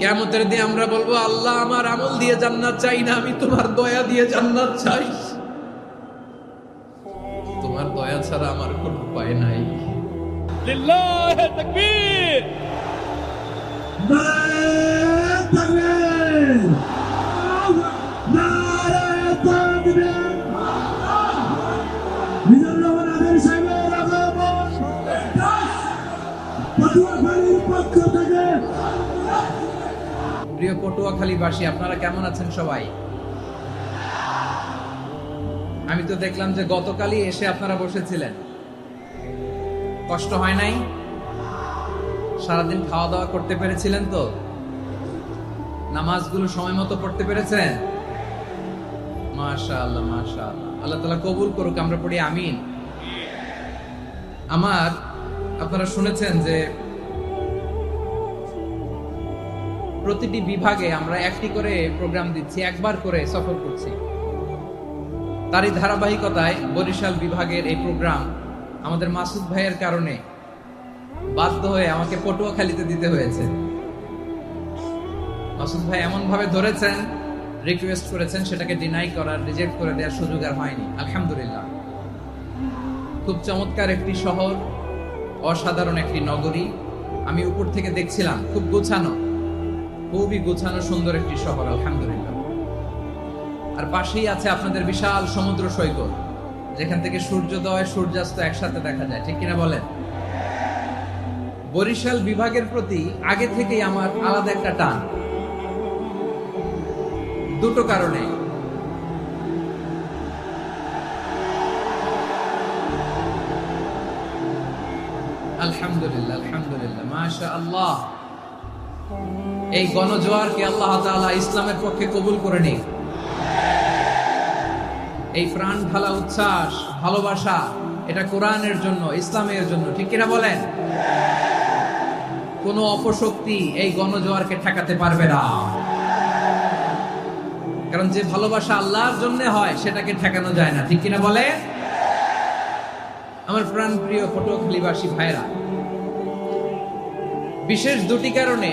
কেমতের দিয়ে আমরা বলব আল্লাহ আমার আমল দিয়ে জান্নাত চাই না আমি তোমার দয়া দিয়ে জান্নাত চাই। তোমার দয়া ছাড়া আমার কোন উপায় নাই। প্রিয় পটুয়াখালীবাসী আপনারা কেমন আছেন সবাই? আমি তো দেখলাম যে গতকালই এসে আপনারা বসেছিলেন। কষ্ট হয় নাই? সারাদিন খাওয়া দাওয়া করতে পেরেছিলেন তো? নামাজগুলো সময় মতো পড়তে পেরেছেন? মাশা আল্লাহ আল্লাহ আল্লাহ তালা কবুল করুক, আমরা পড়ি আমিন। আমার, আপনারা শুনেছেন যে প্রতিটি বিভাগে আমরা একটি করে প্রোগ্রাম দিচ্ছি, একবার করে সফর করছি। তারই ধারাবাহিকতায় বরিশাল বিভাগের এই প্রোগ্রাম আমাদের মাসুদ ভাইয়ের কারণে বাধ্য হয়ে আমাকে পটুয়াখালীতে দিতে হয়েছে। মাসুদ ভাই এমন ভাবে ধরেছেন রিকোয়েস্ট করেছেন, সেটাকে ডিনাই করার রিজেক্ট করে দেওয়ার সুযোগ আর হয়নি। আলহামদুলিল্লাহ। খুব চমৎকার একটি শহর, অসাধারণ একটি নগরী। আমি উপর থেকে দেখছিলাম, খুব গোছানো। খুবই গোছানো সুন্দর একটি শহর, আলহামদুলিল্লাহ। আর পাশেই আছে আপনাদের বিশাল সমুদ্র সৈকত, যেখান থেকে সূর্যোদয়, সূর্যাস্ত একসাথে দেখা যায়। ঠিক কিনা বলেন? বরিশাল বিভাগের প্রতি আগে থেকেই আমার আলাদা একটা টান। দুটো কারণে। আলহামদুলিল্লাহ আলহামদুলিল্লাহ মাশা আল্লাহ এই গণজোয়ারকে আল্লাহ তাআলা ইসলামের পক্ষে কবুল করে নিক। এই প্রাণ ঢালা উচ্ছ্বাস, ভালোবাসা, এটা কোরআনের জন্য, ইসলামের জন্য, ঠিক কিনা বলেন? কোনো অপশক্তি এই গণজোয়ারকে ঠেকাতে পারবে না। কারণ যে ভালোবাসা আল্লাহর জন্য হয়, সেটাকে ঠেকানো যায় না, ঠিক কিনা বলে আমার প্রাণ প্রিয় পটুয়াখালীবাসী ভাইরা বিশেষ দুটি কারণে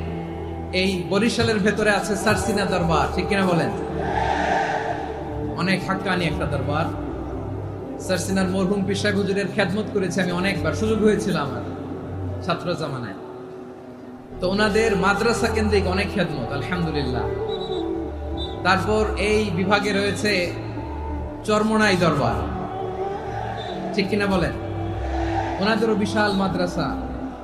এই বরিশালের ভেতরে আছে সারসিনা দরবার, ঠিক কিনা বলেন? অনেক হাক্কানি একটা দরবার। সারসিনার মরহুম পিসাক গুজুরের খ্যাতমত করেছে, আমি অনেকবার, সুযোগ হয়েছিল আমার, ছাত্র জামানায়। তো ওনাদের মাদ্রাসা কেন্দ্রিক অনেক খ্যাতমত আলহামদুলিল্লাহ। তারপর এই বিভাগে রয়েছে চরমনাই দরবার, ঠিক কিনা বলেন? ওনাদেরও বিশাল মাদ্রাসা।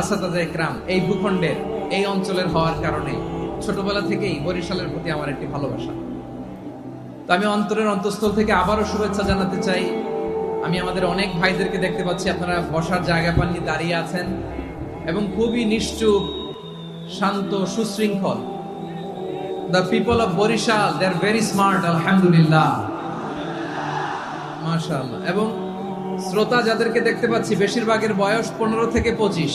আসাদাজা একরাম, এই ভূখণ্ডের, এই অঞ্চলের হওয়ার কারণে ছোটবেলা থেকেই বরিশালের প্রতি আমার একটি ভালোবাসা। তো আমি অন্তরের অন্তঃস্থল থেকে আবারও শুভেচ্ছা জানাতে চাই। আমি আমাদের অনেক ভাইদেরকে দেখতে পাচ্ছি, আপনারা বসার জায়গা পাননি, দাঁড়িয়ে আছেন, এবং খুবই নিশ্চুপ, শান্ত, সুশৃঙ্খল। The people of Barishal they are very smart আলহামদুলিল্লাহ। মাশাআল্লাহ। এবং শ্রোতা যাদেরকে দেখতে পাচ্ছি, বেশিরভাগের বয়স পনেরো থেকে পঁচিশ।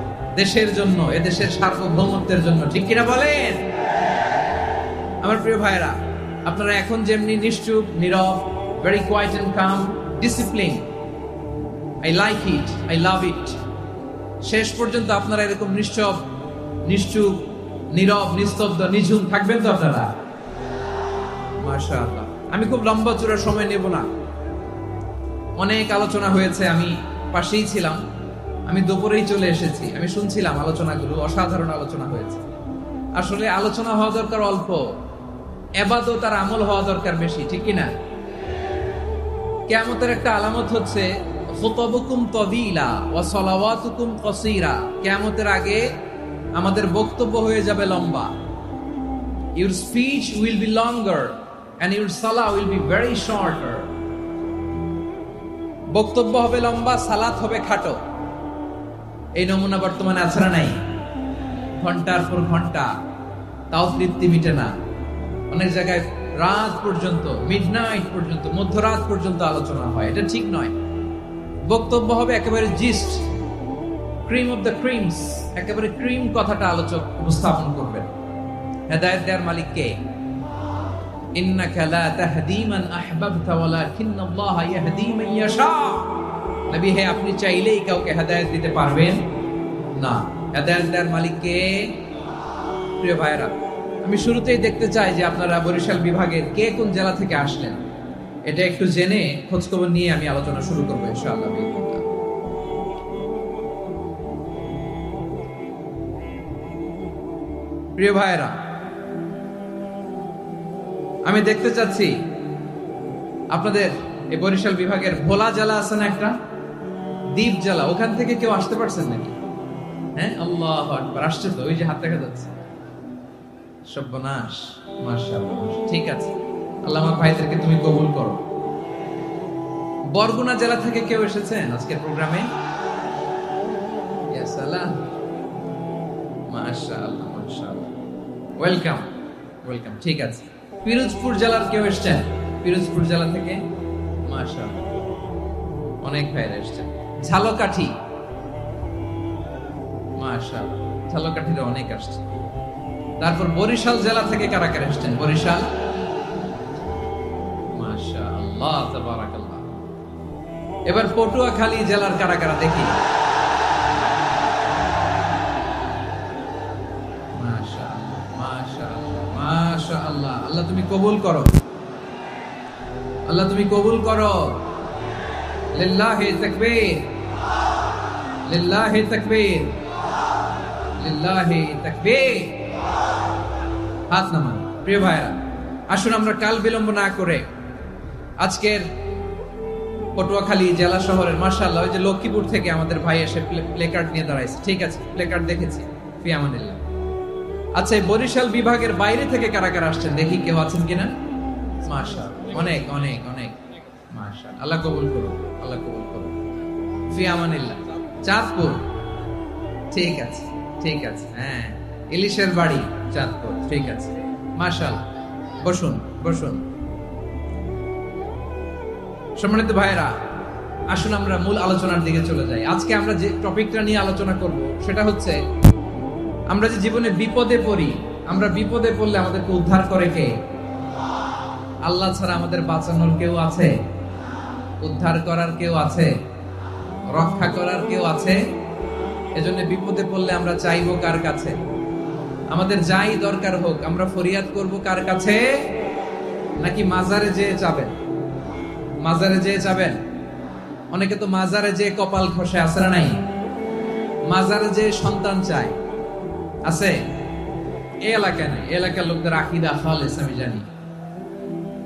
দেশের জন্য এ দেশের সার্বভৌমত্বের জন্য, ঠিক কিনা বলেন? আমার প্রিয় ভাইরা আপনারা এখন যেমনি নিশ্চুপ, নীরব very quiet and calm discipline I like it I love it শেষ পর্যন্ত আপনারা এরকম নিশ্চব, নিশ্চুপ, নীরব, নিস্তব্ধ, নিঝুম থাকবেন তো আপনারা? আমি খুব লম্বা চূড়া সময় নেব না। অনেক আলোচনা হয়েছে, আমি পাশেই ছিলাম। আমি দুপুরেই চলে এসেছি। আমি শুনছিলাম আলোচনাগুলো, অসাধারণ আলোচনা হয়েছে। আসলে আলোচনা হওয়া দরকার অল্প। এবাদত তার আমল হওয়া দরকার বেশি, ঠিক কিনা? কেয়ামতের একটা আলামত হচ্ছে ওয়া সলাওয়াতুকুম কসীরা। কেয়ামতের আগে আমাদের বক্তব্য হয়ে যাবে লম্বা। Your speech will be longer and your সালা উইল বি ভেরি শর্টার বক্তব্য হবে লম্বা, সালাত হবে খাটো। এই নমুনা বর্তমানে আছে নাই? ঘণ্টার পর ঘণ্টা। তাও তৃপ্তি মিটে না। অনেক জায়গায় রাত পর্যন্ত মিডনাইট পর্যন্ত, মধ্যরাত পর্যন্ত আলোচনা হয়। এটা ঠিক নয়। বক্তব্য হবে একেবারে gist cream of the creams একেবারে ক্রিম কথাটা আলোচক উপস্থাপন করবেন। হেদায়েত দেওয়ার মালিক কে? ইন্নাকা লা তাহদি মান আহবাবতা ওয়ালাকিন্নাল্লাহ ইয়াহদি মান ইয়াশা। নবী হে, আপনি চাইলেই কাউকে হেদায়েত দিতে পারবেন না। হেদায়েত দেওয়ার মালিক কে প্রিয় ভাইরা আমি শুরুতেই দেখতে চাই যে আপনারা বরিশাল বিভাগের কে কোন জেলা থেকে আসলেন। এটা একটু জেনে খোঁজখবর নিয়ে আমি আলোচনা শুরু করব ইনশাআল্লাহ। প্রিয় ভাইরা আমি দেখতে চাচ্ছি আপনাদের এই বরিশাল বিভাগের ভোলা জেলা আছে না একটা? দ্বীপ জ্বালা, ওখান থেকে কেউ আসতে পারছেন নাকি? হ্যাঁ? আল্লাহ আকবার, আসছে তো, ওই যে হাত দেখা যাচ্ছে। সর্বনাশ, মাশাআল্লাহ ঠিক আছে, আল্লাহ আমার ভাইদেরকে তুমি কবুল করো। বরগুনা জেলা থেকে কেউ এসেছেন আজকের প্রোগ্রামে? ওয়েলকাম ওয়েলকাম, ঠিক আছে। পিরোজপুর জেলার কেউ এসেছেন? পিরোজপুর জেলা থেকে? মাশাআল্লাহ। অনেক ভাইরা এসেছেন। ঝালকাঠি মাশাআল্লাহ ঝালকাঠিতে অনেক আসছে। তারপর বরিশাল জেলা থেকে কারা কারা এসেছেন? বরিশাল? এবার পটুয়াখালী জেলার কারা কারা দেখি। আল্লাহ তুমি কবুল করো। আল্লাহ তুমি কবুল করো। লিল্লাহি তাকবীর। লিল্লাহি তাকবীর। লিল্লাহি তাকবীর। হাত নামান। প্রিয় ভাইরা আসুন আমরা কাল বিলম্ব না করে আজকের পটুয়াখালী জেলা শহরের মার্শাল্লাহ ওই যে লক্ষ্মীপুর থেকে আমাদের ভাই এসে প্লেকার্ড নিয়ে দাঁড়াইছে। ঠিক আছে প্লেকার্ড দেখেছি, ফিয়ামানিল্লাহ। আচ্ছা এই বরিশাল বিভাগের বাইরে থেকে কারা কারা আসছেন? দেখি কেউ আছেন কিনা? মাশা অনেক অনেক অনেক। মাশা আল্লাহ কবুল করুন আল্লাহ কবুল করুন ফিয়ামানিল্লাহ। চাঁদপুর। ঠিক আছে ঠিক আছে হ্যাঁ। ইলিশের বাড়ি, চাঁদপুর, ঠিক আছে। মাশাল বসুন বসুন। সম্মানিত ভাইরা আসুন আমরা মূল আলোচনার দিকে চলে যাই। আজকে আমরা যে টপিকটা নিয়ে আলোচনা করব, সেটা হচ্ছে আমরা যে জীবনে বিপদে পড়ি, আমরা বিপদে পড়লে আমাদেরকে উদ্ধার করে কে? আল্লাহ ছাড়া আমাদের বাঁচানোর কেউ আছে? উদ্ধার করার কেউ আছে? রক্ষা করার কেউ আছে? এজন্য বিপদে পড়লে আমরা চাইব কার কাছে? আমাদের যাই দরকার হোক, আমরা ফরিয়াদ করব কার কাছে? নাকি মাজারে যেয়ে যাবেন মাজারে যেয়ে যাবেন অনেকে তো মাজারে যে কপাল খসে না নাই? মাজারে যে সন্তান চায়। আছে? এই এলাকায় নাই এলাকার লোকদের আকিদা খালেস, আমি জানি।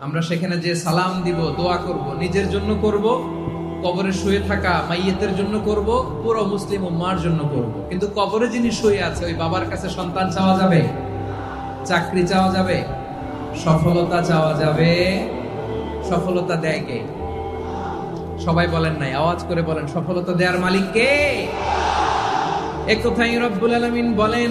আমরা সেখানে যে সালাম দিব, দোয়া করব, নিজের জন্য করব, কবরে শুয়ে থাকা মাইয়েতের জন্য করব, পুরো মুসলিম উম্মার জন্য করব। কিন্তু কবরে যিনি শুয়ে আছে, ওই বাবার কাছে সন্তান চাওয়া যাবে? চাকরি চাওয়া যাবে? সফলতা চাওয়া যাবে? সফলতা দেয় কে? সবাই বলেন নাই, আওয়াজ করে বলেন, সফলতা দেওয়ার মালিক কে? একথাই রব্বুল আলামিন বলেন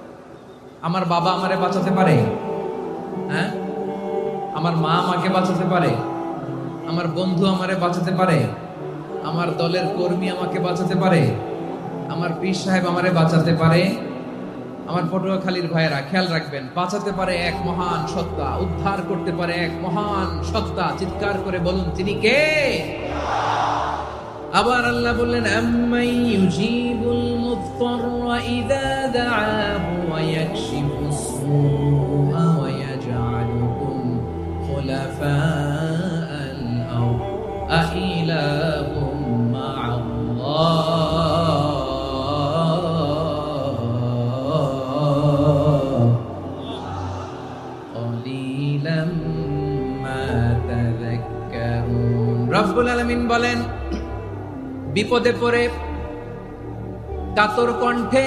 আমার বাবা আমারে বাঁচাতে পারে? হ্যাঁ? আমার মা আমাকে বাঁচাতে পারে? আমার বন্ধু আমারে বাঁচাতে পারে? আমার দলের কর্মী আমাকে বাঁচাতে পারে? আমার পীর সাহেব আমারে বাঁচাতে পারে? আমার পটুয়াখালীর ভাইয়েরা, খেয়াল রাখবেন, বাঁচাতে পারে এক মহান সত্তা, উদ্ধার করতে পারে এক মহান সত্তা, চিৎকার করে বলুন, তিনি কে? আবার আল্লাহ বললেন, আম্মাই ইউজিবুল মুফতাররা ইযা দাআহু ওয়া ইয়াকশিফুস সুআ ওয়া ইয়াজআলুকুম খুলাফাআল আরদ আইলাহুম মা'আল্লাহ قليلا ما تذكرون রব্বুল আলামিন বলেন বিপদে পড়ে কাতর কণ্ঠে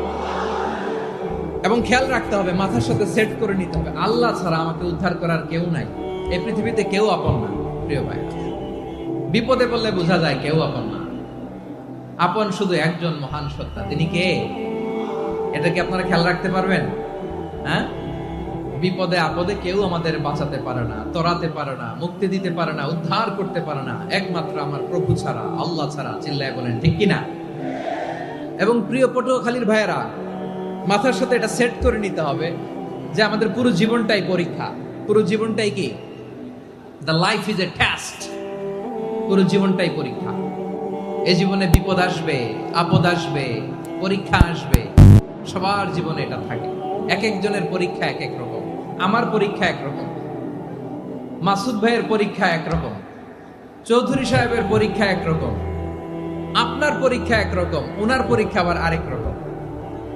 এবং খেয়াল রাখতে হবে, মাথার সাথে সেট করে নিতে হবে। আল্লাহ ছাড়া আমাকে উদ্ধার করার কেউ নাই। এই পৃথিবীতে কেউ আপন না, প্রিয় ভাই বিপদে পড়লে বোঝা যায় কেউ আপন না। আপন শুধু একজন মহান সত্তা। তিনি কে? এটা কি আপনারা খেয়াল রাখতে পারবেন? হ্যাঁ? বিপদে, আপদে কেউ আমাদের বাঁচাতে পারে না, তরাতে পারে না, মুক্তি দিতে পারে না, উদ্ধার করতে পারে না। একমাত্র আমার প্রভু ছাড়া, আল্লাহ ছাড়া চিল্লায় বলেন, ঠিক কিনা? এবং প্রিয় পটুয়াখালীর ভাইয়েরা মাথার সাথে এটা সেট করে নিতে হবে যে আমাদের পুরো জীবনটাই পরীক্ষা। পুরো জীবনটাই কি? The life is a test পুরো জীবনটাই পরীক্ষা। এই জীবনে বিপদ আসবে, আপদ আসবে, পরীক্ষা আসবে। সবার জীবনে এটা থাকে। এক একজনের পরীক্ষা এক এক রকম। আমার পরীক্ষা একরকম মাসুদ ভাইয়ের পরীক্ষা একরকম চৌধুরী সাহেবের পরীক্ষা একরকম আপনার পরীক্ষা একরকম ওনার পরীক্ষা আবার আরেক রকম।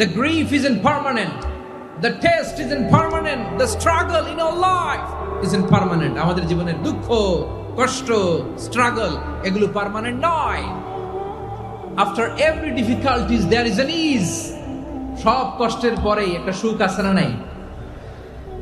the grief is in The is impermanent the struggle in our life is in আমাদের জীবনের দুঃখ, কষ্ট স্ট্রাগল এগুলো পার্মানেন্ট নয়। After every difficulties there is an is সব কষ্টের পরেই একটা সুখ আছে না নাই?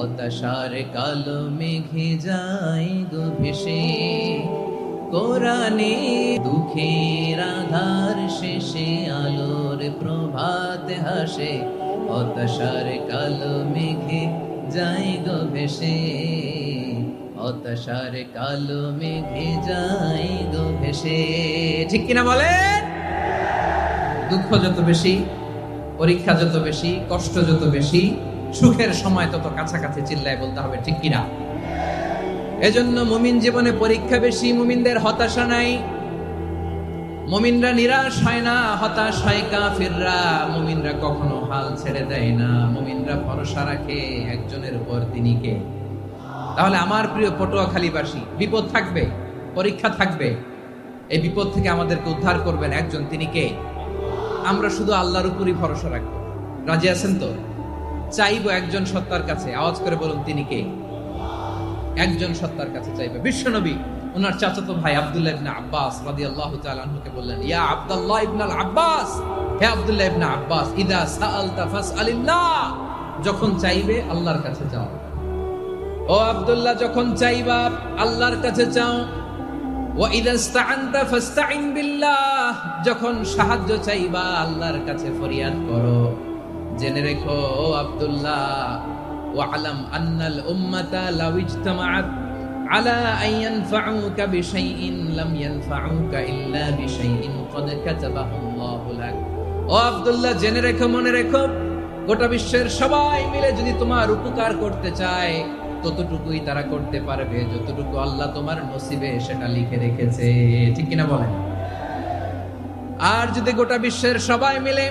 হতাশার কালো মেঘে যাই গো ভেসে। কোরআনে দুঃখের আধার শেষে আলোর প্রভাত হাসে। হতাশার কালো মেঘে যাই গো ভেসে। হতাশার কালো মেঘে যাই গো ভেসে। ঠিক কিনা বলেন? দুঃখ যত বেশি, পরীক্ষা যত বেশি, কষ্ট যত বেশি সুখের সময় তত কাছাকাছি চিল্লায় বলতে হবে, ঠিক কিনা? এজন্য মুমিন জীবনে পরীক্ষা বেশি, মুমিনদের হতাশা নাই। মুমিনরা নিরাশ হয় না, হতাশ হয় কাফিররা। মুমিনরা কখনো হাল ছেড়ে দেয় না, মুমিনরা ভরসা রাখে একজনের উপর তিনি কে? তাহলে আমার প্রিয় পটুয়াখালীবাসী, বিপদ থাকবে, পরীক্ষা থাকবে। এই বিপদ থেকে আমাদেরকে উদ্ধার করবেন একজন, তিনি কে? আমরা শুধু আল্লাহর উপরই ভরসা রাখব। রাজি আছেন তো? চাইব একজন সত্তার কাছে। আওয়াজ করে বলুন, তিনি কে? একজন সত্তার কাছে চাইবে। বিশ্বনবী, ওনার চাচাতো ভাই আব্দুল্লাহ ইবনে আব্বাস রাদিয়াল্লাহু তাআলা আনহুকে বললেন, ইয়া আব্দুল্লাহ ইবনে আল আব্বাস, হে আব্দুল্লাহ ইবনে আব্বাস, ইদা সাআলতা ফাসআলিল্লাহ, যখন চাইবে আল্লাহর কাছে যাও। ও আব্দুল্লাহ, যখন চাইবা আল্লাহর কাছে চাও যখন সাহায্য চাইবা আল্লাহর কাছে ফরিয়াদ করো। জেনে রেখো, ও আব্দুল্লাহ ও আব্দুল্লাহ, জেনে রেখো, মনে রেখো, গোটা বিশ্বের সবাই মিলে যদি তোমার উপকার করতে চায়, ততটুকুই তারা করতে পারবে, যতটুকু আল্লাহ তোমার নসিবে সেটা লিখে রেখেছে। ঠিক কিনা বলেন? আর যদি গোটা বিশ্বের সবাই মিলে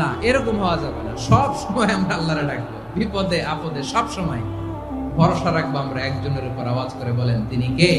না, এরকম হওয়া যাবে না। সব সময় আমরা আল্লাহরে ডাকবো। বিপদে, আপদে, সব সময় ভরসা রাখব আমরা একজনের উপর আওয়াজ করে বলেন, তিনি কে?